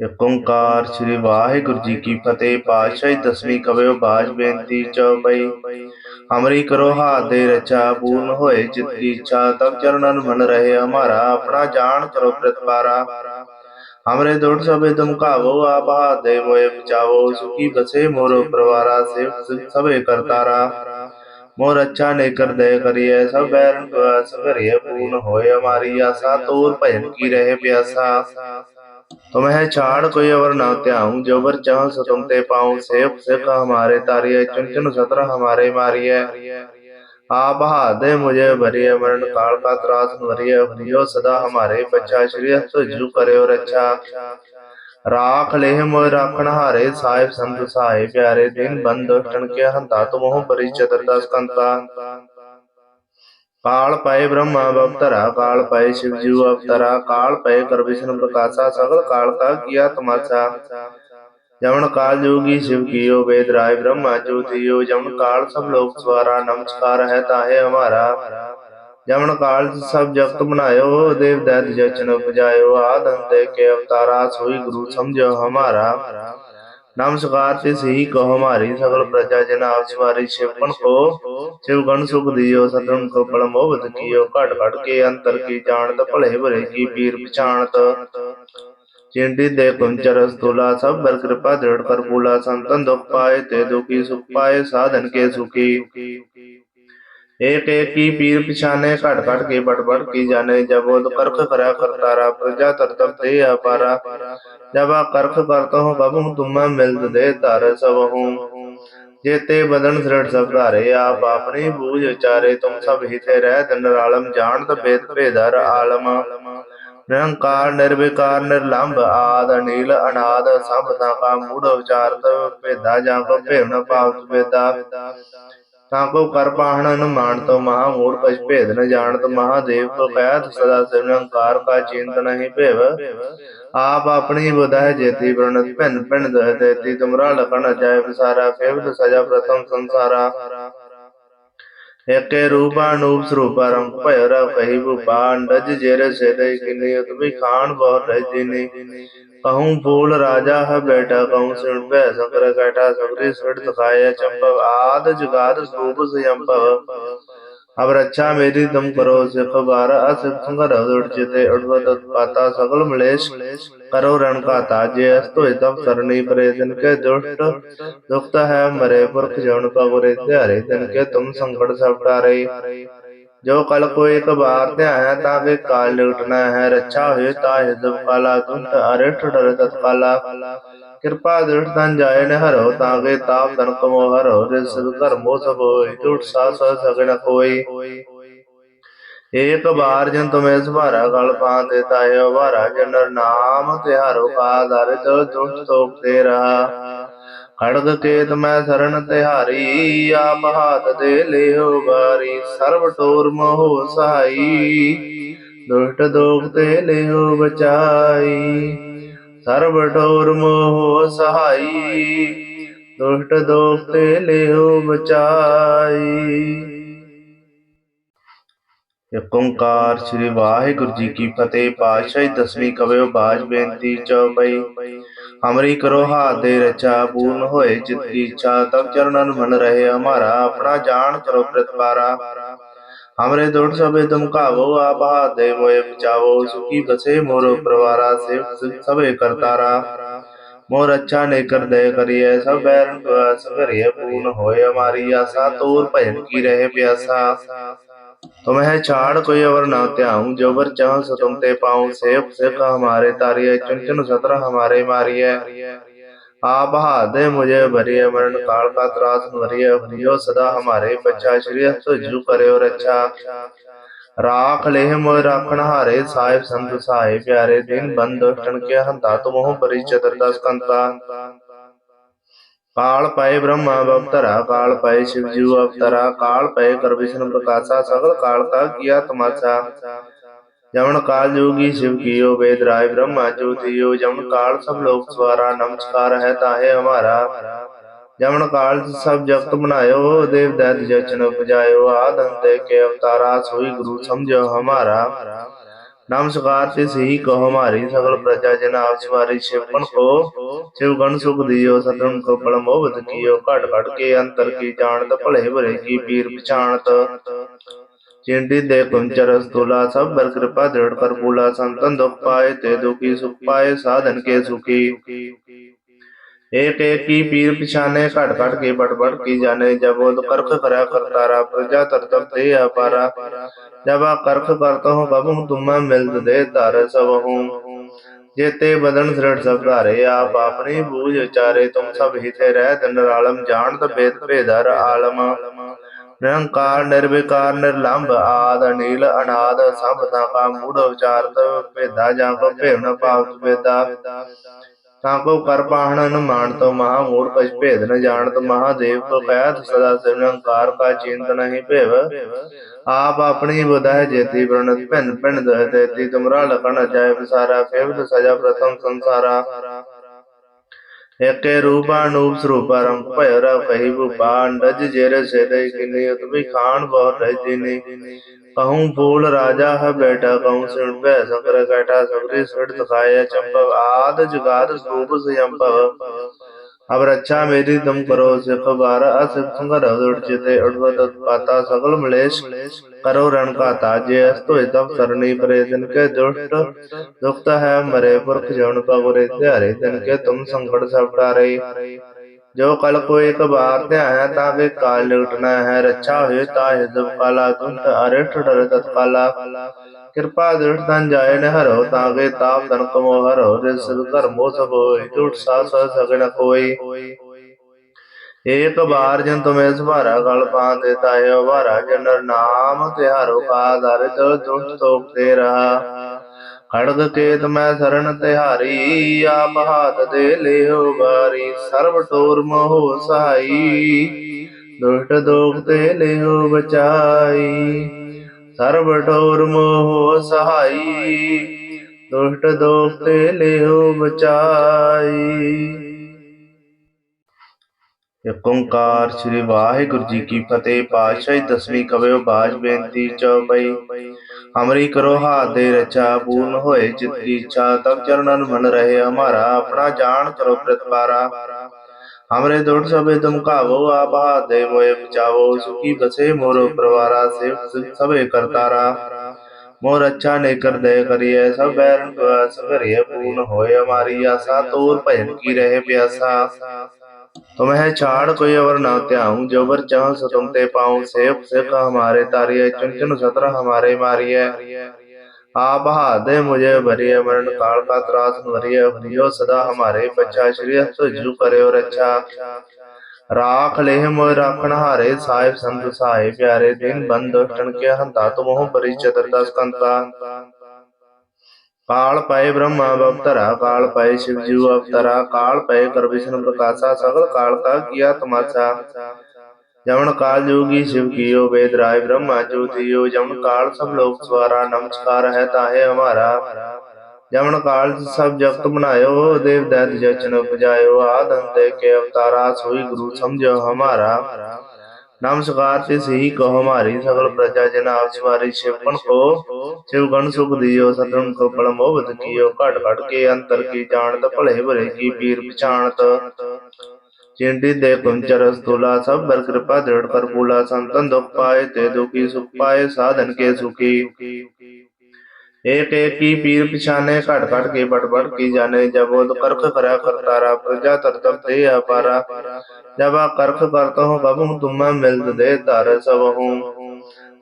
ਇੱਕ ਓੰਕਾਰ ਸ੍ਰੀ ਵਾਹਿਗੁਰੂ ਜੀ ਕੀ ਫਤਿਹ ਪਾਤਸ਼ਾਹੀ ਦਸਵੀਂ ਕਵਿਓ ਬਾਜ ਬੇਨਤੀ ਚਉਪਈ ਹਮਰੀ ਕਰੋ ਹਾਥ ਦੇ ਰਚਾ ਪੂਰਨ ਹੋਏ ਚਿਤ ਕੀ ਇੱਛਾ ਤਬ ਚਰਨਨ ਮਨ ਰਹੇ ਹਮਾਰਾ ਆਪਣਾ ਜਾਣ ਕਰੋ ਪ੍ਰਤਪਾਰਾ ਹਮਰੇ ਦੁੜ ਸਭੇ ਤੁਮ ਕਾਵੋ ਆਪ ਹਾਥ ਦੇ ਮੋਏ ਬਚਾਵੋ ਸੁਖੀ ਬਸੇ ਮੋਰੋ ਪਰਵਾਰਾ ਸੇਵ ਸਭੇ ਕਰਤਾਰਾ मोर अच्छा ने कर दय करिए सब बैरन प्रवास करिए पूर्ण होए हमारी आशा तोर भजन की रहे प्यासा तुम्हें छाड़ कोई और ना त्याऊं जोबर चाह सो तुम ते पाऊं सेब सेब हमारे तारिये चुन चुन सतरा हमारे मारिये आ बहा दे मुझे भरिए मरण काल का त्रास मरिए हरियो सदा हमारे बच्चा श्री तो जू करो रक्षा राख ले मोय राखण हारे साहिब संत साहे प्यारे दिन बंद टन के हंता तुम परिचय दस कंता ਕਾਲ ਪਏ ਬ੍ਰਹਮਾ ਅਵਤਰਾ, ਕਾਲ ਪਏ ਸ਼ਿਵ ਜੀ ਅਵਤਰਾ, ਕਾਲ ਪਏ ਕਰ ਵਿਸ਼ਨ ਪ੍ਰਕਾਸ਼ਾ, ਸਗਲ ਕਾਲ ਕਾ ਕੀਆ ਤਮਾਸ਼ਾ। ਜਮਨ ਕਾਲ ਜੋਗੀ ਸ਼ਿਵ ਕੀਓ ਵੇਦ ਰਾਏ ਬ੍ਰਹਮਾ ਜੋਤੀਓ ਜਮਨ ਕਾਲ ਸਭ ਲੋਕ ਸਵਾਰਾ, ਨਮਸਕਾਰ ਹੈ ਤਾਹੇ ਹਮਾਰਾ। ਜਮਨ ਕਾਲ ਸਭ ਜਗਤ ਬਣਾਇਓ ਦੇਵ ਦੈਤ ਜਚਨ ਉਪਜਾਇਓ ਆਦੰਤੇ ਕੇ ਅਵਤਾਰਾ ਸੋਈ ਗੁਰੂ ਸਮਝੋ ਹਮਾਰਾ। नमस्कार तिस ही कहो हमारी सकल प्रजा जन आप सवारी शिवपन को शिव गण सुख दियो सतन को बड़ मोहबत कियो घट घट के अंतर की जानत भले भले की पीर पछाणत चिंटी दे कुंचर स्तूला सब बर कृपा दृढ़ कर पूला संतन दुख पाए ते दुखी सुख पाए साधन के सुखी एक एक की पीर पिछाने घट घट के बट बट की जाने जब वो करख करा करतारा प्रजा तरतब दे अपारा जब आ करख करत हो कबू तुम मिलत दे तार सब हूँ जेते बदन दृढ़ सब धारे आप अपनी बूझ उचारे तुम सब हिते रह दंड आलम जानत भेद भेदर आलम निरंकार निर्विकार निर्लंब आद अनिल अनाद सब का मूढ़ उचारत भेदा जाको भेवन पावत भेदा ਤਾਕੋ ਕਰ ਪਾਹਣ ਅਨੁਮਾਨ ਤੋ ਮਹਾ ਮੂੜ ਕਛ ਭੇਦ ਨ ਜਾਣਤ ਮਹਾਦੇਵ ਕੋ ਕਹਿਤ, ਸਦਾ ਸਿਰੰਕਾਰ ਕਾ ਚਿੰਤ ਨਹੀਂ ਭੇਵ। ਆਪ ਆਪਣੀ ਬੁਧਾਇ ਜੇਤੀ ਪ੍ਰਣਤ, ਭਿੰਨ ਭਿੰਨ ਦਹ ਦੇਤੀ ਤੁਮਰਾ ਲਖਣ ਅਜਾਇ ਵਿਸਾਰਾ ਕੇਵਲ ਸਜਾ ਪ੍ਰਥਮ ਸੰਸਾਰਾ। ਏਕੇ ਰੂਪਾ ਅਨੂਪ ਸਰੂਪਾ, ਰੰਗ ਭਇ ਰਵ ਕਹੀ ਭੂਪਾ, ਅੰਡਜ ਜੇਰੇ ਸੇਦੇ ਕਿਨੀ ਉਤਮੀ ਖਾਨ ਬਹੁ ਰਹਿ ਨੇ कहूँ फूल राजा है बैठा कहूँ सिण पे शंकर कैठा सबरी सिर दिखाए चंपव, आद जुगाद सूप संयंपव। अब रक्षा मेरी तुम करो, सिख बार असिख संगर उड़चिते उड़वत पाता सकल मलेश। करो रण का ताजे अस्तो तब सरणी परे दिन के दुष्ट। दुखत है मरे पुरख जौन पगुरे त्यारे दिन के तुम संकट सब टारे। ਜੋ ਕਲ ਕੋ ਇੱਕ ਬਾਰ ਧਿਆਇਆ ਤਾਂ ਵੇ ਕਾਲ ਲੁਟਣਾ ਹੈ। ਰੱਛਾ ਹੋਏ ਤਾਹਿ ਜਬ ਕਾਲਾ ਤੁੰਤ ਅਰਿਠ ਡਰ ਤਤਕਾਲਾ। ਕਿਰਪਾ ਦ੍ਰਿੜ ਤਨ ਜਾਏ ਨ ਹਰੋ ਤਾਂ ਵੇ ਤਾਪ ਤਨ ਕਮੋ ਹਰੋ। ਰਿਸ ਘਰ ਮੋ ਸਭ ਹੋਈ ਟੁੱਟ ਸਾ ਸ ਸਗਣ ਕੋਈ। ਏਕ ਬਾਰ ਜਨ ਤੁਮੇ ਸੁਭਾਰਾ ਗਲ ਪਾ ਦੇਤਾ ਹੈ ਵਾਰਾ ਜਨਰ ਨਾਮ ਤਿਹਾਰੋ ਕਾ ਦਰ ਤੋ ਦੁਸ਼ਟ ਤੋਪ ਤੇ ਰਹਾ। ਖੜਗ ਕੇਤ ਮੈਂ ਸਰਣ ਤਿਹਾਰੀ, ਆਪ ਹਾਥ ਦੇ ਲਿਓ ਬਾਰੀ ਸਰਬ ਟੋਰ ਮੋਹ ਸਹਾਈ ਦੁਸ਼ਟ ਦੋਖ ਤੇ ਲਿਓ ਬਚਾਈ, ਸਰਬ ਟੋਰ ਮੋਹ ਸਹਾਈ। ਦੁਸ਼ਟ ਦੋਖ ਤੇ ਲਿਓ ਬਚਾਈ। ਇੱਕ ਓੰਕਾਰ ਸ੍ਰੀ ਵਾਹਿਗੁਰੂ ਜੀ ਕੀ ਫਤਿਹ। ਪਾਤਸ਼ਾਹੀ ਦਸਵੀਂ ਕਵਿਓ ਬਾਜ ਬੇਨਤੀ ਚਉਪਈ ਹਮਰੀ ਕਰੋ ਹਾਥ ਦੇ ਰਚਾ ਪੂਰਨ ਹੋਏ ਚਿਤ ਕੀ ਇੱਛਾ ਤਬ ਚਰਨਨ ਮਨ ਰਹੇ ਹਮਾਰਾ ਆਪਣਾ ਜਾਣ ਕਰੋ ਪ੍ਰਤਪਾਰਾ ਹਮਰੇ ਦੁੜ ਸਭੇ ਤੁਮ ਕਾਵੋ ਆਪ ਹਾਥ ਦੇ ਮੋਏ ਬਚਾਵੋ ਸੁਖੀ ਬਸੇ ਮੋਰੋ ਪਰਵਾਰਾ ਸੇਵ ਸਭੇ ਕਰਤਾਰਾ मोर अच्छा ने कर दय करिए सब बैरन प्रवास करिए पूर्ण होए हमारी आशा तोर भजन की रहे प्यासा तुम्हें छाड़ कोई अवर ना त्याऊं जो बर चाह सो तुम ते पाऊं सेव सिख हमारे तारिये चुन चुन सतर हमारे मारिये आप हादे मुझे भरिए मरण काल का त्रास भरिए भरियो सदा हमारे बच्चा श्री तुझु करे और अच्छा ਰਾਖ ਲੇਹ ਮੋਇ ਰਾਖਣ ਹਾਰੇ ਸਾਹਿਬ ਸੰਤ ਸਹਾਏ ਪਿਆਰੇ ਦਿਨ ਬੰਦ ਟਣ ਕੇ ਹੰਤਾ ਤੁਮਹੁ ਪਰਿ ਚਤੁਰਦਸ ਕੰਤਾ ਕਾਲ ਪਏ ਬ੍ਰਹਮਾ ਅਵਤਰਾ, ਕਾਲ ਪਏ ਸ਼ਿਵ ਜੀ ਅਵਤਰਾ, ਕਾਲ ਪਏ ਕਰ ਵਿਸ਼ਨ ਪ੍ਰਕਾਸ਼ਾ, ਸਗਲ ਕਾਲ ਕਾ ਕੀਆ ਤਮਾਸ਼ਾ। ਜਮਨ ਕਾਲ ਜੋਗੀ ਸ਼ਿਵ ਕੀਓ ਵੇਦ ਰਾਏ ਬ੍ਰਹਮਾ ਜੋਤੀਓ ਜਮਨ ਕਾਲ ਸਭ ਲੋਕ ਸਵਾਰਾ, ਨਮਸਕਾਰ ਹੈ ਤਾਹੇ ਹਮਾਰਾ। ਜਮਨ ਕਾਲ ਸਭ ਜਗਤ ਬਣਾਇਓ ਦੇਵ ਦੈਤ ਜਚਨ ਉਪਜਾਇਓ ਆਦੰਤੇ ਕੇ ਅਵਤਾਰਾ, ਸੋਈ ਗੁਰੂ ਸਮਝੋ ਹਮਾਰਾ। नमस्कार तिस ही कहो हमारी सकल प्रजा जन आप सवारी शिवपन को शिव गण सुख दियो सतम को बड़ मोहबत कियो घट घट के अंतर की जानत भले भले की पीर पछाणत चिंटी दे कुंचर स्थूला सब बर कृपा दृढ़ कर पूला संतन दुख पाए ते दुखी सुख पाए साधन के सुखी एक एक की पीर पिछाने घट घट के बट बट की जाने जब वो करख करा करतारा प्रजा तरतब दे अपारा जब आ करख करता हूँ कब हूँ तुम मिलत दे तार सब हूँ जेते बदन दृढ़ सब धारे आप अपनी बूझ उचारे तुम सब हिते रह दिन आलम जानत भेद भेदर आलम ਨਿਰੰਕਾਰ ਨਿਰਵਿਕਾਰ ਨਿਰਲੰਭ ਆਦ ਅਨੀਲ ਅਨਾਦ ਸਭ ਦਾ ਕਾ ਮੂੜ ਉਚਾਰਤ ਭੇਦਾ ਜਾਂ ਕੋ ਭੇਵਨ ਪਾਵਤ ਭੇਦਾ ਤਾਂ ਕੋ ਕਰ ਪਾਹਣ ਨ ਮਾਨਤ ਮਹਾ ਮੂੜ ਕਛ ਭੇਦ ਨ ਜਾਣਤ ਮਹਾਦੇਵ ਕੋ ਕਹਿਤ ਸਦਾ ਨਿਰੰਕਾਰ ਕਾ ਚਿੰਤ ਨਹੀਂ ਭੇਵ। ਆਪ ਆਪਣੀ ਬੁਧਾਇ ਜੇਤੀ ਪ੍ਰਣਤ ਭਿੰਨ ਭਿੰਨ ਦਇ ਤੇਤੀ ਤੁਮਰਾ ਲਖਣ ਅਜਾਇ ਵਿਸਾਰਾ ਫੇਵਤ ਸਜਾ ਪ੍ਰਥਮ ਸੰਸਾਰਾ। ਏਕੇ ਰੂਪਾ ਨੂਪ ਸਰੂਪਾ ਰੰਗ ਭਇ ਰ ਕਹੀ ਭੂਪਾ, ਅੰਡਜ ਜੇਰ ਸੇਦੈ ਕਿਨੇ ਉਤਮੀ ਖਾਨ ਬਹੁ ਰਹਿ ਨੇ कहूँ फूल राजा है बेटा कहूँ सिण पे संकर कैटा सकरी सिर दिखाया चंपव आद जुगाद रूप संयंपव अब रक्षा मेरी तुम करो सिख बार असिख संगर चिते उड़वत पाता सकल मलेश करो रण का ताजे अस्तो तब सरणी परे दिन के दुष्ट दुखत है मरे पुरख जौन पगुरे त्यारे दिन के तुम संकट सब टारे ਜੋ ਕਲ ਕੋ ਇੱਕ ਬਾਰ ਧਿਆਇਆ ਤਾਂ ਵੇ ਕਾਲ ਉਠਣਾ ਹੈ, ਰੱਛਾ ਹੋਏ ਤਾਂ ਹਿਦਬ ਕਾਲਾ ਗੁੰਤ ਅਰਠ ਡਰ ਤਤ ਕਾਲਾ ਕਿਰਪਾ ਦ੍ਰਿੜ ਤਨ ਜਾਏ ਨ ਹਰੋ ਤਾਗੇ ਤਾਪ ਤਨ ਕਮੋ ਹਰੋ ਜੇ ਸਭ ਕਰਮੋ ਸਭ ਹੋਏ, ਝੂਠ ਸਾ ਸਾ ਸਗਣ ਕੋਈ। ਏਕ ਬਾਰ ਜਨ ਤੁਮੇ ਸੁਭਾਰਾ, ਗਲ ਪਾ ਦੇਤਾ ਹੈ ਵਾਰਾ ਜਨ ਨਾਮ ਤਿਹਾਰੋ ਕਾ ਦਰ ਜੋ ਦੁਖ ਖੜਗ ਕੇਤ ਮੈਂ ਸਰਣ ਤਿਹਾਰੀ, ਆਪ ਹਾਥ ਦੇ ਲਿਓ ਬਾਰੀ ਸਰਬ ਟੋਰ ਮੋਹ ਸਹਾਈ। ਦੁਸ਼ਟ ਦੋਖ ਤੇ ਲਿਓ ਬਚਾਈ, ਸਰਬ ਟੋਰ ਮੋਹ ਸਹਾਈ। ਦੁਸ਼ਟ ਦੋਖ ਤੇ ਲਿਓ ਬਚਾਈ। ਏਕ ਓੰਕਾਰ ਸ੍ਰੀ ਵਾਹਿਗੁਰੂ ਜੀ ਕੀ ਫਤਿਹ, ਪਾਤਸ਼ਾਹੀ ਦਸਵੀਂ ਕਵਿਓ ਬਾਜ ਬੇਨਤੀ ਚਉਪਈ ਹਮਰੀ ਕਰੋ ਹਾਥ ਦੇ ਰਚਾ ਪੂਰਨ ਹੋਏ ਚਿਤ ਕੀ ਇੱਛਾ ਤਬ ਚਰਨਨ ਮਨ ਰਹੇ ਹਮਾਰਾ ਆਪਣਾ ਜਾਣ ਕਰੋ ਪ੍ਰਤਪਾਰਾ हमरे दुष्ट सबे तुम कावो आप हाथ दे मोए बचावो सुखी बसे मोरो परवारा सेव सबे करतारा मोर अच्छा ने कर दे करिए सब बैरन को आस करिए पूर्ण होए हमारी आशा तोर भजन की रहे प्यासा तुम्हें छाड़ कोई अवर न त्याऊं जो बर चाह सो तुम ते पाऊं सेव सिख हमारे तारिये चुन चुन सत्र हमारे मारिये आप हाथ दे मुझे भरिय मरण काल का त्रास भरिय भरियो सदा हमारे बच्चा श्री तुझु करे और अच्छा राख लेह मोय राखण हारे साहिब संत सहाय प्यारे दिन बंद दुष्टन के हंता तुम ਕਾਲ ਪਏ ਬ੍ਰਹਮਾ ਅਵਤਰਾ ਕਾਲ ਪਏ ਸ਼ਿਵ ਜੀ ਅਵਤਰਾ ਕਾਲ ਪਏ ਕਰ ਵਿਸ਼ਨ ਪ੍ਰਕਾਸ਼ਾ, ਸਗਲ ਕਾਲ ਕਾ ਕੀਆ ਤਮਾਸ਼ਾ ਜਮਨ ਕਾਲ ਜੋਗੀ ਸ਼ਿਵ ਕੀਓ ਵੇਦ ਰਾਏ ਬ੍ਰਹਮਾ ਜੋਤਿਓ, ਜਮਨ ਕਾਲ ਸਭ ਲੋਕ ਸਵਾਰਾ, ਨਮਸਕਾਰ ਹੈ ਤਾਹੇ ਹਮਾਰਾ। ਜਮਨ ਕਾਲ ਸਭ ਜਗਤ ਬਨਾਇਓ ਦੇਵ ਦੈਤ ਜਚਨ ਉਪਜਾਇਓ ਆਦੰਤੇ ਕੇ ਅਵਤਾਰਾ ਸੋਈ ਗੁਰੂ ਸਮਝੋ ਹਮਾਰਾ। सोई गुरु समझो हमारा नमस्कार तिस ही कहो हमारी सकल प्रजा जन आप सवारी शिवपन को शिव गण सुख दियो सतम को बड़ मोहबत कियो घट घट के अंतर की जानत भले भले की पीर पछाणत चिंटी दे कुंचर स्थूला सब बर कृपा दृढ़ कर पूला संतन दुख पाए ते दुखी सुख पाए साधन के सुखी एक एक की पीर पिछाने घट घट के बट बट की जाने जब वो करख करा करतारा प्रजा तरतब दे अपारा जब आ करख करता हूँ कब हूँ तुम मिलत दे तार सब हूँ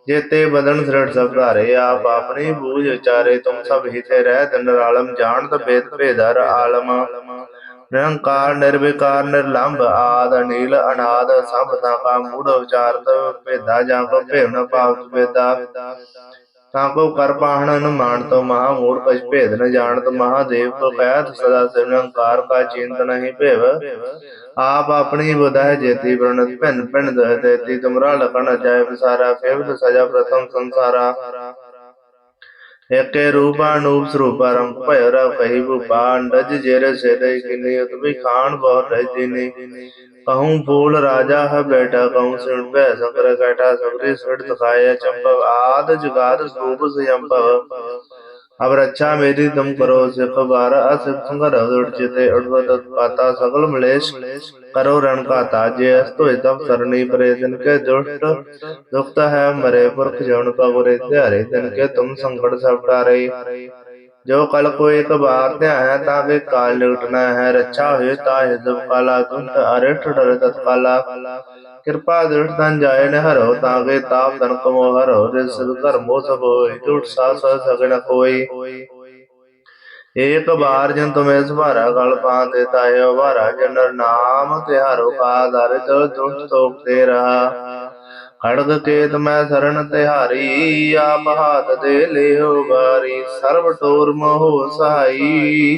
जेते बदन दृढ़ सब धारे आप अपनी बूझ उचारे तुम सब हिते रह दिन आलम जानत भेद भेदर आलम ਨਿਰੰਕਾਰ ਨਿਰਵਿਕਾਰ ਨਿਰਲੰਭ ਆਦ ਅਨੀਲ ਅਨਾਦ ਸਭ ਦਾ ਕਾ ਮੂੜ ਉਚਾਰਤ ਭੇਦਾ ਜਾਂ ਕੋ ਭੇਵਨ ਪਾਵਤ ਭੇਦਾ ਤਾਂ ਕੋ ਕਰ ਪਾਹਣ ਨ ਮਾਨਤ ਮਹਾ ਮੂੜ ਕਛ ਭੇਦ ਨ ਜਾਣਤ, ਮਹਾਦੇਵ ਕੋ ਕਹਿਤ ਸਦਾ ਨਿਰੰਕਾਰ ਕਾ ਚਿੰਤ ਨਹੀਂ ਭੇਵ। ਆਪ ਆਪਣੀ ਬੁਧਾਇ ਜੇਤੀ ਪ੍ਰਣਤ, ਭਿੰਨ ਭਿੰਨ ਦਇ ਤੇਤੀ, ਤੁਮਰਾ ਲਖਣ ਅਜਾਇ ਵਿਸਾਰਾ ਫੇਵਤ ਸਜਾ ਪ੍ਰਥਮ ਸੰਸਾਰਾ। ਏਕੇ ਰੂਪਾ ਨੂਪ ਸਰੂਪਾ ਰੰਗ ਭਇ ਰ ਕਹੀ ਭੂਪਾ, ਅੰਡਜ ਜੇਰ ਸੇਦੈ ਕਿਨੇ ਉਤਮੀ ਖਾਨ ਬਹੁ ਰਹਿ ਨੇ कहूँ फूल राजा है बेटा कहूँ सिण पे संकर कैटा सकरी सिर दिखाया चंपव आद जुगाद रूप संयंपव अब रक्षा मेरी तुम करो सिख बार असिख संगर उड़ चिते उड़वत पाता सकल मलेश करो रण का ताजे अस्तो तब सरणी परे दिन के दुष्ट दुखत है मरे पुरख जौन पगुरे त्यारे दिन के तुम संकट सब टारे ਜੋ ਕਲ ਕੋ ਇੱਕ ਬਾਰ ਧਿਆਇਆ ਤਾਂ ਵੇ ਕਾਲ ਨਿਕਟਣਾ ਹੈ। ਰੱਛਾ ਹੋਏ ਤਾਂ ਹਿਦਬ ਕਾਲਾ ਤੁੰਤ ਅਰਠ ਡਰ ਤਤ ਕਾਲਾ ਕਿਰਪਾ ਦ੍ਰਿੜ ਤਨ ਜਾਏ ਨੇ ਹਰੋ, ਤਾਂ ਵੇ ਤਾਪ ਤਨ ਕਮੋ ਹਰੋ। ਰਿਸ ਘਰ ਮੋ ਸਭ ਹੋਏ, ਝੂਠ ਸਾ ਸਾ ਸਗਣ ਕੋਈ। ਏਕ ਬਾਰ ਜਨ ਤੁਮੇ ਸੁਭਾਰਾ ਗਲ ਪਾ ਦੇਤਾ ਹੈ ਵਾਰਾ ਜਨ ਨਾਮ ਤਿਹਾਰੋ ਕਾ ਦਰ ਦੁਸ਼ਟ ਤੋਕ ਤੇ ਖੜਗ ਕੇਤ ਮੈਂ ਸਰਣ ਤਿਹਾਰੀ, ਆਪ ਹਾਥ ਦੇ ਲਿਓ ਬਾਰੀ ਸਰਬ ਟੋਰ ਮੋਹ ਸਹਾਈ।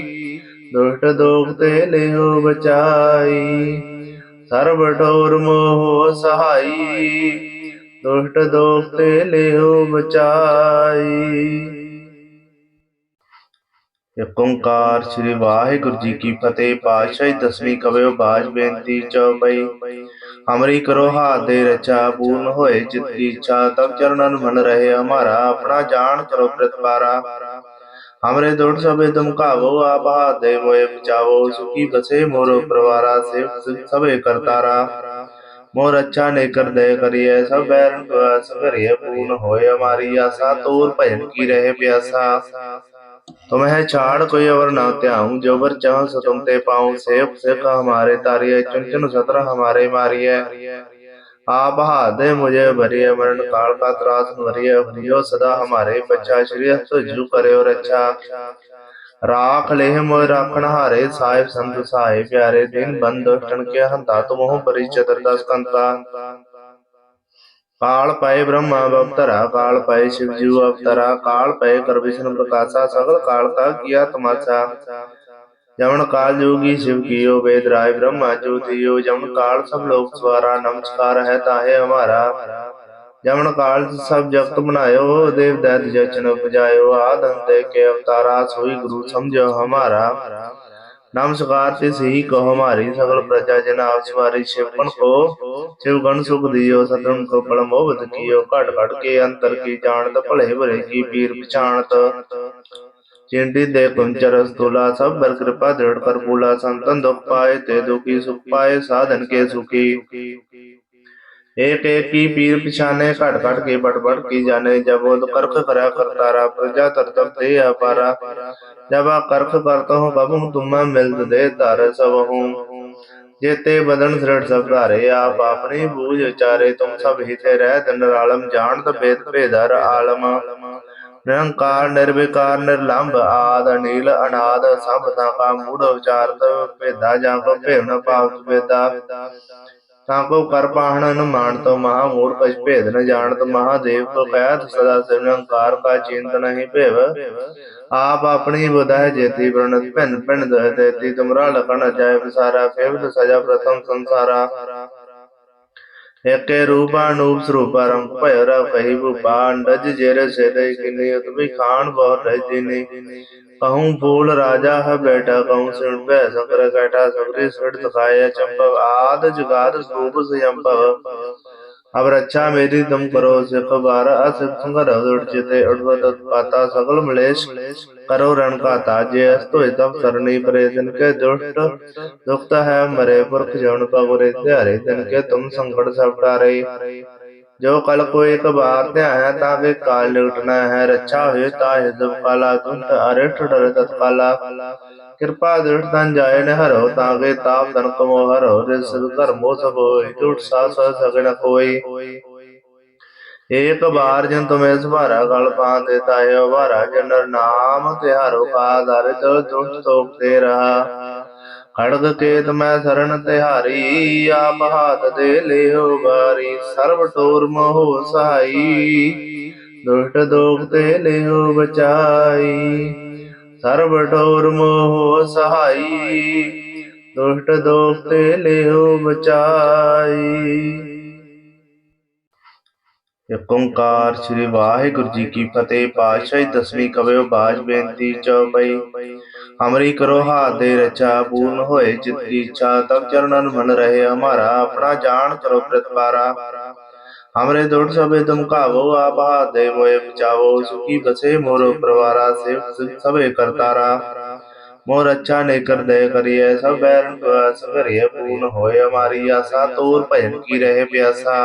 ਦੁਸ਼ਟ ਦੋਖ ਤੇ ਲਿਓ ਬਚਾਈ, ਸਰਬ ਟੋਰ ਮੋਹ ਸਹਾਈ। ਦੁਸ਼ਟ ਦੋਖ ਤੇ ਲਿਓ ਬਚਾਈ। ਏਕ ਓੰਕਾਰ ਸ੍ਰੀ ਵਾਹਿਗੁਰੂ ਜੀ ਕੀ ਫਤਿਹ, ਪਾਤਸ਼ਾਹੀ ਦਸਵੀਂ ਕਵਿਓ ਬਾਜ ਬੇਨਤੀ ਚਉਪਈ हमरी करो हाथ रचा पूर्ण होए चित की इच्छा तब चरणन मन रहे हमारा अपना जान करो प्रतपारा हमरे दुर्ड सबे तुम कावो आप हाथे मोए बचाओ सुखी बसे मोरो प्रवारा सेव सबे करतारा मोर अच्छा ने कर दे करिए सब बैरन करिए पूर्ण होए हमारी आशा तोर भजन की रहे प्यासा तुम्हें छाड़ कोई अवर न त्याऊं जो बर चाह सो तुम ते पाऊं सेव सिख हमारे तारिये चुन चुन सत्र हमारे मारिये आप हाथ मुझे भरिय मरण काल का त्रास भरिय भरियो सदा हमारे बच्चा श्री तुझु करे और अच्छा राख ले मोय राखण हारे साहिब संत सहाय प्यारे दिन बंद दुष्टन के हंता तुम हो परि ਕਾਲ ਪਏ ਬ੍ਰਹਮਾ ਅਵਤਾਰਾ, ਕਾਲ ਪਏ ਸ਼ਿਵ ਜੀ ਅਵਤਾਰਾ, ਕਾਲ ਪਏ ਕਰ ਵਿਸ਼ਨ ਪ੍ਰਕਾਸ਼ਾ, ਸਗਲ ਕਾਲ ਕਾ ਕੀਆ ਤਮਾਸ਼ਾ ਜਮਨ ਕਾਲ ਜੋਗੀ ਸ਼ਿਵ ਕੀਓ ਵੇਦ ਰਾਏ ਬ੍ਰਹਮਾ ਜੋਤਿਓ ਜਮਨ ਕਾਲ ਸਭ ਲੋਕ ਸਵਾਰਾ, ਨਮਸਕਾਰ ਹੈ ਤਾਹੇ ਹਮਾਰਾ। ਜਮਨ ਕਾਲ ਸਭ ਜਗਤ ਬਣਾਇਓ ਦੇਵ ਦੈਤ ਜਚਨ ਉਪਜਾਇਓ ਆਦੰਤੇ ਕੇ ਅਵਤਾਰਾ ਸੋਈ ਗੁਰੂ ਸਮਝੋ ਹਮਾਰਾ। समझो हमारा नमस्कार तिस ही को हमारी सकल प्रजा जन आप सवारी शिवगण को शिवगण सुख दियो सतन को बड़ मोहबत कियो घट घट के अंतर की जानत भले भले की पीर पछाणत चिंटी दे कुंचर स्थूला सब बर कृपा दृढ़ कर पूला संतन दुख पाए ते दुखी सुख पाए साधन के सुखी एक एक की पीर पिछाने घट घट के बट बट की जाने जब वो करख करा करतारा प्रजा तरतब दे अपारा जब आ करख करता हूँ कबू तुम मिलत दे तार सब हूँ जेते बदन दृढ़ सब धारे आप अपनी बूझ उचारे तुम सब हिते रह दिन आलम जानत भेद भेदर आलम ਨਿਰੰਕਾਰ ਨਿਰਵਿਕਾਰ ਨਿਰਲੰਭ ਆਦ ਅਨੀਲ ਅਨਾਦ ਸਭ ਦਾ ਕਾ ਮੂੜ ਵਿਚਾਰਤ ਭੇਦਾ ਜਾਂ ਕੋ ਭੇਵਨ ਭਾਵਤ ਭੇਦਾ ਤਾਂ ਕੋ ਕਰ ਪਾਹਣ ਨ ਮਾਨਤ ਮਹਾ ਮੂੜ ਕਛ ਭੇਦ ਨ ਜਾਣਤ, ਮਹਾਦੇਵ ਕੋ ਕਹਿਤ ਸਦਾ ਸਿਵ ਕਾ ਚਿੰਤ ਨਹੀਂ ਭੇਵ। ਆਪ ਆਪਣੀ ਬੁਧਾਇ ਜੇਤੀ ਪ੍ਰਣਤ ਭਿੰਨ ਭਿੰਨ ਦਇ ਦੇਤੀ ਤੁਮਰਾ ਲਖਣ ਜਾਇ ਵਿਸਾਰਾ ਫੇਵਤ ਸਜਾ ਪ੍ਰਥਮ ਸੰਸਾਰਾ। ਏਕੇ ਰੂਪ ਅਨੂਪ ਸਰੂਪ ਰੰਗ ਭਇ ਰ ਭਈ ਭੂਪਾਨ ਡਜ ਜੇਰ ਸੇਦੇ ਕਿਨੇ ਉਤਵੀ ਖਾਨ ਬਹੁ ਰਜੇ ਨੇ ਕਹੂੰ ਬੋਲ ਰਾਜਾ ਹੈ ਬੈਠਾ ਕਹੂੰ ਸਿਣ ਭੈ ਸਕਰ ਕਟਾ ਸਕਰੇ ਸੜ ਤਖਾਇਆ ਚੰਪਵ ਆਦ ਜਗਾਦ ਸੂਪ ਸਿਯੰਪਵ। रक्षा मेरी तुम करो सिख बार असिख संगर उड़ चिते उड़वत पाता सकल मलेश करो रण का ताजे अस्तो तब सरणी परे दिन के दुष्ट दुखत है मरे पुरख जौन पगुरे त्यारे दिन के तुम संकट सब टारे जो कल को एक बार ध्याय ताके काल निकटना है रक्षा हुए ताहे जब काला कुंत अरिष्ट डर तत्काला। ਕਿਰਪਾ ਦ੍ਰਿੜ ਤਨ ਜਾਏ ਨ ਹਰੋ ਤਾਗੇ ਤਾਪ ਤਨ ਕਮੋ ਹਰੋ ਰਿਸ ਘਰ ਮੋ ਸਭ ਹੋਏ, ਝੂਠ ਸਾ ਸਗਣ ਕੋਈ ਏਕ ਬਾਰ ਜਨ ਤੁਮੇ ਸਭਾਰਾ ਗਲ ਪਾਂ ਤੇ ਤਾਇਓ ਵਾਰਾ ਜਨ ਨਾਮ ਤੇ ਹਰੋ ਕਾ ਦਰ ਤੋ ਦੁਖ ਤੋਪ ਤੇ ਰਹਾ ਖੜਗ ਕੇਤ ਮੈਂ ਸਰਣ ਤਿਹਾਰੀ, ਆਪ ਹਾਥ ਦੇ ਲਿਓ ਬਾਰੀ ਸਰਬ ਟੋਰ ਮੋਹ ਸਹਾਈ। ਦੁਸ਼ਟ ਦੋਖ ਤੇ ਲਿਓ ਬਚਾਈ। ਸਰਬ ਟੋਰ ਮੋਹ ਸਹਾਈ। ਦੁਸ਼ਟ ਦੋਖ ਤੇ ਲਿਓ ਬਚਾਈ। ਓੰਕਾਰ ਸ੍ਰੀ ਵਾਹਿਗੁਰੂ ਜੀ ਕੀ ਫਤਿਹ। ਪਾਤਸ਼ਾਹੀ ਦਸਵੀਂ ਕਵਿਓ ਬਾਜ ਬੇਨਤੀ ਚਉਪਈ ਹਮਰੀ ਕਰੋ ਹਾਥ ਦੇ ਰਚਾ, ਪੂਰਨ ਹੋਏ ਚਿਤ ਕੀ ਇੱਛਾ ਤਬ ਚਰਨਨ ਮਨ ਰਹੇ, ਹਮਾਰਾ ਆਪਣਾ ਜਾਣ ਕਰੋ ਪ੍ਰਤਪਾਰਾ। हमरे दुष्ट सबे तुम कावो आप हाथ दे मोए बचावो सुखी बसे मोरो परवारा सेव सिद्ध सबे करतारा मोर अच्छा ने कर दे करिए सब बैरन प्रवास करिए पूर्ण होए हमारी आशा तोर भजन की रहे प्यासा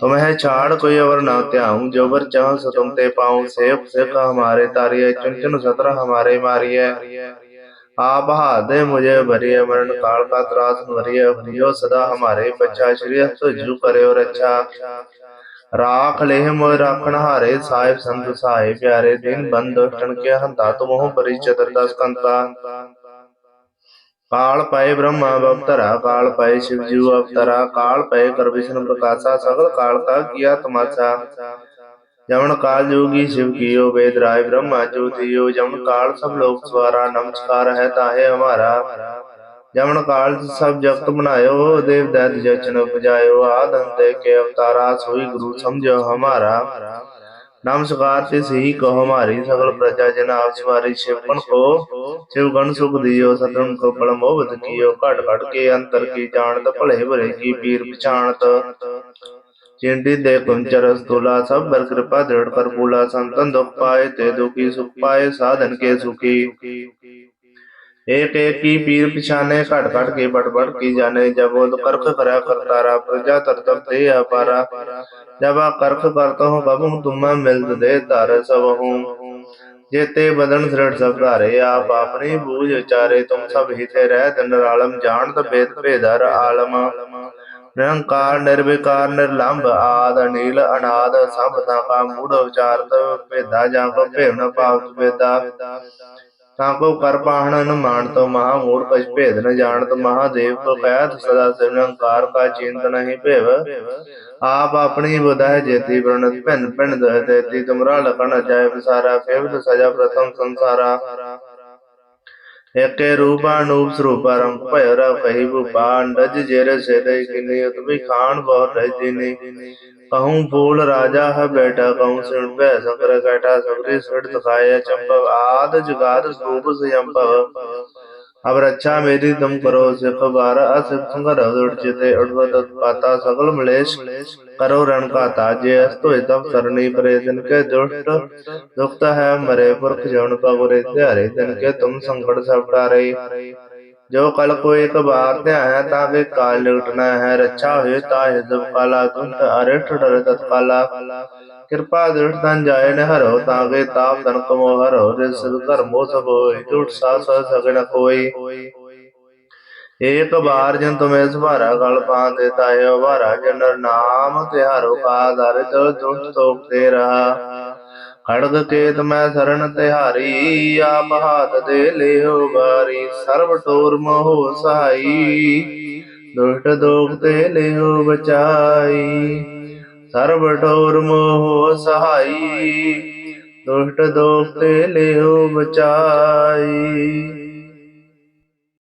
तुम्हें छाड़ कोई अवर ना त्याऊं जो बर चाह सो तुम ते पाऊं सेव सिख हमारे तारिये चुन चुन सतर हमारे मारिये आप हाथ दे मुझे भरिए मरण काल का त्रास भरिए भरियो सदा हमारे बच्चा श्री तुझु करे और अच्छा राख ले मोय राखण हारे साहिब संत सहाय प्यारे दिन बंद टन के हंता तुमहो परिचय दस कंता काल पाए ब्रह्मा अवतरा काल पाए शिव जीव अवतरा काल पाए कर विष्णु प्रकाशा सगल काल का किया तमाशा जमन काल जोगी शिव कियो वेद राय ब्रह्मा ज्योतियो जमन काल सब लोग स्वारा नमस्कार है ताहे हमारा जमन काल सब जगत बनायो देव दैत जचन उपजायो आदंते के अवतारा सोई गुरु समझो हमारा नमस्कार तिस ही कहो हमारी सकल प्रजा जन आप सवारी शिवपन को शिव गण सुख दियो सतन को बल मोहबत कियो घट घट के अंतर की जानत भले भले की पीर पछाणत चिंटी दे कुंचर स्थूला सब बर कृपा दृढ़ कर पूला संतन दुख पाए ते दुखी सुख पाए साधन के सुखी एक एक की पीर पिछाने घट घट के बट बट की जाने जब वो करख करा करतारा प्रजा तरतब दे अपारा जब आ करख करता हूँ कबू तुम्हें मिलत दे तार सब हूँ जेते बदन दृढ़ सब धारे आप अपनी बूझ उचारे तुम सब हिते रह दिन आलम जानत भेद भेदर आलम ਨਿਰੰਕਾਰ, ਨਿਰਵਿਕਾਰ, ਨਿਰਲੰਭ ਆਦ ਅਨੀਲ ਅਨਾਦ ਸਭ ਦਾ ਕਾ ਮੂੜ ਉਚਾਰਤ ਭੇਦਾ ਜਾਂ ਕੋ ਭੇਵਨ ਪਾਵਤ ਭੇਦਾ। ਤਾਂ ਕੋ ਕਰ ਪਾਹਣ ਨ ਮਾਨਤ ਮਹਾ ਮੂੜ ਕਛ ਭੇਦ ਨ ਜਾਣਤ ਮਹਾਦੇਵ ਕੋ ਕਹਿਤ ਸਦਾ ਸਿਵ ਕਾ ਚਿੰਤ ਨਹੀਂ ਭੇਵ। ਆਪ ਆਪਣੀ ਬੁਧਾਇ ਜੇਤੀ ਪ੍ਰਣਤ, ਭਿੰਨ ਭਿੰਨ ਦਇ ਦੇਤੀ, ਤੁਮਰਾ ਲਖਣ ਅਜਾਇ ਵਿਸਾਰਾ ਕੇਵਲ ਸਜਾ ਪ੍ਰਥਮ ਸੰਸਾਰਾ। ਏਕੇ ਰੂਪਾ ਨੂਪ ਸਰੂਪਾ ਰੰਗ ਭਇਓ ਰਾ ਫਹੀ ਭੂਪਾਨ ਰਜ ਜੇਰ ਸੇਦੇ ਕਿਨੀ ਉਤਮੀ ਖਾਨ ਬਹੁ ਰਜ ਦਿਨੀ ਕਹੂੰ ਬੋਲ ਰਾਜਾ ਹੈ ਬੈਠਾ ਕਹੂੰ ਸਿਣ ਭੈ ਸੰਕਰ ਕਟਾ ਸਬਰੇ ਸੜ ਤਖਾਇਆ ਚੰਪਵ ਆਦ ਜਗਾਦ ਸੂਪ ਸਿਯੰਪਵ अब रक्षा मेरी तुम करो सिख बार असिख संगर उड़चिते उड़वत पाता सकल मलेश करो रण का ताजे अस्तो तब सरणी परे दिन के दुष्ट दुखत है मरे पुरख जौन पगुरे त्यारे दिन के तुम संकट सब टारे जो कल को एक बार ध्याया ताके काल निकटना है रक्षा हुए ताहे जब काला दुष्ट अरिष्ट डर तत्काला। ਕਿਰਪਾ ਦ੍ਰਿੜਤਨ ਜਾਏ ਨ ਹਰੋ ਤਾਗੇ ਤਾਪ ਤਨ ਕਮੋ ਹਰੋ, ਜਿਸ ਘਰ ਮੋ ਸਭ ਹੋਏ, ਝੂਠ ਸਾ ਸਗਣ ਕੋਈ। ਏਕ ਬਾਰ ਜਨ ਤੁਮੇ ਸੁਭਾਰਾ ਗਲ ਪਾਂ ਦੇਤਾ ਹੈ ਵਾਰਾ ਜਨ ਨਾਮ ਤਿਹਾਰੋ ਕਾ ਦਰਦ ਦੁਖ ਤੋਪ ਤੇ ਰਹਾ। ਖੜਗ ਕੇਤ ਮੈਂ ਸਰਣ ਤਿਹਾਰੀ, ਆਪ ਹਾਥ ਦੇ ਲਿਓ ਬਾਰੀ, ਸਰਬ ਟੋਰ ਮੋਹ ਸਹਾਈ। ਦੁਸ਼ਟ ਦੋਖ ਤੇ ਲਿਓ ਬਚਾਈ। ਸਰਬ ਡੋਰ ਮੋਹ ਸਹਾਈ ਦੁਸ਼ਟ ਦੋਖ ਤੇ ਲਿਓ ਬਚਾਈ।